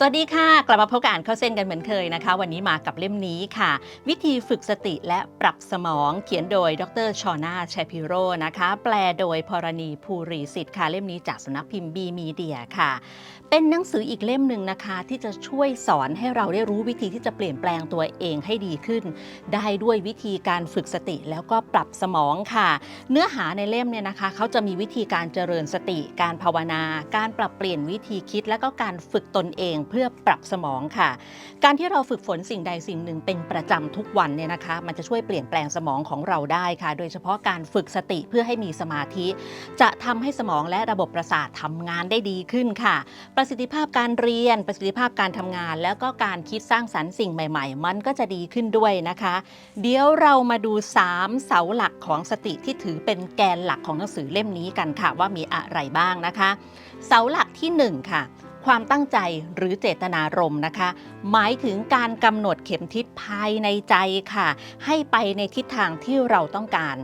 สวัสดีค่ะ กลับมาพบกับอ่านเข้าเส้นกันเหมือนเคยนะคะ วันนี้มากับเล่มนี้ค่ะ วิธีฝึกสติและปรับสมองเขียนโดยดรชอนาแชพิโรนะคะ แปลโดยพรณีภูริสิทธิ์ค่ะ เล่มนี้จากสำนักพิมพ์บีมีเดียค่ะ เป็นหนังสืออีกเล่มหนึ่งนะคะ ที่จะช่วยสอนให้เราได้รู้วิธีที่จะเปลี่ยนแปลงตัวเองให้ดีขึ้น ได้ด้วยวิธีการฝึกสติแล้วก็ปรับสมองค่ะ เนื้อหาในเล่มเนี่ยนะคะเขาจะมีวิธีการเจริญสติ การภาวนา การปรับเปลี่ยนวิธีคิด และก็การฝึกตนเองเพื่อปรับสมองค่ะ การที่เราฝึกฝนสิ่งใดสิ่งหนึ่งเป็นประจำทุกวันเนี่ยนะคะ มันจะช่วยเปลี่ยนแปลงสมองของเราได้ค่ะ โดยเฉพาะการฝึกสติเพื่อให้มีสมาธิ จะทำให้สมองและระบบประสาททำงานได้ดีขึ้นค่ะ ประสิทธิภาพการเรียน ประสิทธิภาพการทำงาน แล้วก็การคิดสร้างสรรค์สิ่งใหม่ ๆ มันก็จะดีขึ้นด้วยนะคะ เดี๋ยวเรามาดู 3 เสาหลักของสติที่ถือเป็นแกนหลักของหนังสือเล่มนี้กันค่ะ ว่ามีอะไรบ้างนะคะ เสาหลักที่ 1 ค่ะ ความตั้งใจหรือเจตนารมณ์นะคะ หมายถึงการกำหนดเข็มทิศภายในใจค่ะ ให้ไปในทิศทางที่เราต้องการ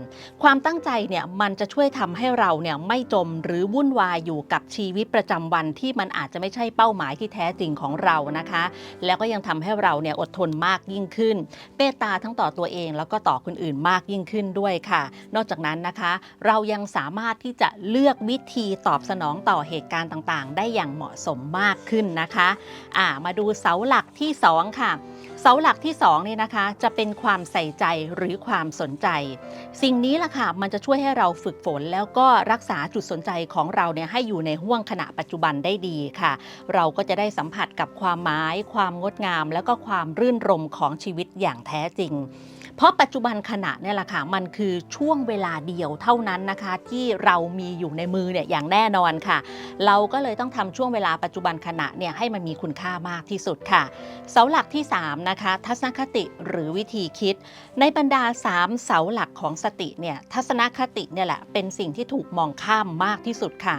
ความตั้งใจเนี่ยมันจะช่วยทำให้เราเนี่ยไม่จมหรือวุ่นวายอยู่กับชีวิตประจำวันที่มันอาจจะไม่ใช่เป้าหมายที่แท้จริงของเรานะคะ แล้วก็ยังทำให้เราเนี่ยอดทนมากยิ่งขึ้นเมตตาทั้งต่อตัวเองแล้วก็ต่อคนอื่นมากยิ่งขึ้นด้วยค่ะ นอกจากนั้นนะคะ เรายังสามารถที่จะเลือกวิธีตอบสนองต่อเหตุการณ์ต่างๆ ได้อย่างเหมาะสมมากขึ้นนะคะอ่ามาดูเสาหลักที่ 2 ค่ะ เสาหลักที่2นี่นะคะ จะเป็นความใส่ใจหรือความสนใจ สิ่งนี้ล่ะค่ะมันจะช่วยให้เราฝึกฝน แล้วก็รักษาจุดสนใจของเราเนี่ยให้อยู่ในห่วงขณะปัจจุบันได้ดีค่ะ เราก็จะได้สัมผัสกับความหมาย ความงดงาม แล้วก็ความรื่นรมของชีวิตอย่างแท้จริง เพราะปัจจุบันขณะเนี่ยแหละค่ะมันคือช่วงเวลาเดียวเท่านั้นนะคะ ที่เรามีอยู่ในมือเนี่ยอย่างแน่นอนค่ะ เราก็เลยต้องทำช่วงเวลาปัจจุบันขณะเนี่ยให้มันมีคุณค่ามากที่สุดค่ะเสาหลักที่ 3 นะคะ ทัศนคติหรือวิธีคิด ในบรรดา 3 เสาหลักของสติเนี่ยทัศนคติเนี่ยแหละเป็นสิ่งที่ถูกมองข้ามมากที่สุดค่ะ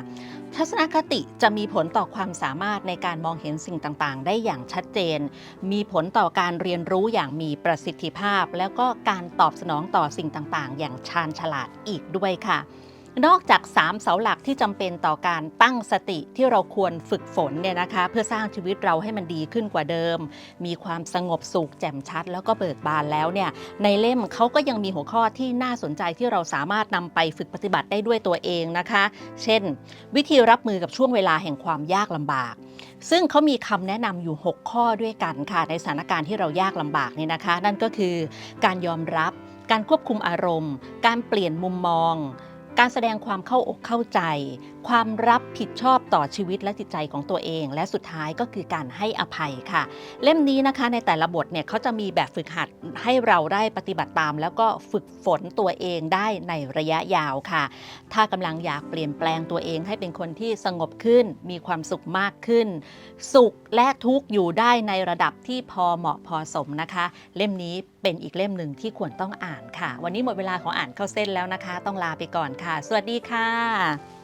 ทัศนคติจะมีผลต่อความสามารถในการมองเห็นสิ่งต่างๆ ได้อย่างชัดเจน มีผลต่อการเรียนรู้อย่างมีประสิทธิภาพ แล้วก็การตอบสนองต่อสิ่งต่างๆ อย่างชาญฉลาดอีกด้วยค่ะ นอกจาก 3 เสาหลักที่จำเป็นต่อการตั้งสติที่เราควรฝึกฝนเนี่ยนะคะ เพื่อสร้างชีวิตเราให้มันดีขึ้นกว่าเดิม มีความสงบสุขแจ่มชัด แล้วก็เบิกบานแล้วเนี่ยในเล่มเขาก็ยังมีหัวข้อที่น่าสนใจที่เราสามารถนำไปฝึกปฏิบัติได้ด้วยตัวเองนะคะ เช่น วิธีรับมือกับช่วงเวลาแห่งความยากลำบาก ซึ่งเขามีคำแนะนำอยู่ 6 ข้อด้วยกันค่ะ ในสถานการณ์ที่เรายากลำบากเนี่ยนะคะ นั่นก็คือการยอมรับการควบคุมอารมณ์ การเปลี่ยนมุมมอง การแสดงความเข้าอกเข้าใจ ความรับผิดชอบต่อชีวิตและจิตใจของตัวเอง และสุดท้ายก็คือการให้อภัยค่ะ เล่มนี้นะคะในแต่ละบทเนี่ยเขาจะมีแบบฝึกหัดให้เราได้ปฏิบัติตาม แล้วก็ฝึกฝนตัวเองได้ในระยะยาวค่ะ ถ้ากำลังอยากเปลี่ยนแปลงตัวเองให้เป็นคนที่สงบขึ้น มีความสุขมากขึ้น สุขและทุกข์อยู่ได้ในระดับที่พอเหมาะพอสมนะคะ เล่มนี้เป็นอีกเล่มหนึ่งที่ควรต้องอ่านค่ะ วันนี้หมดเวลาของอ่านเข้าเส้นแล้วนะคะ ต้องลาไปก่อนค่ะค่ะ สวัสดีค่ะ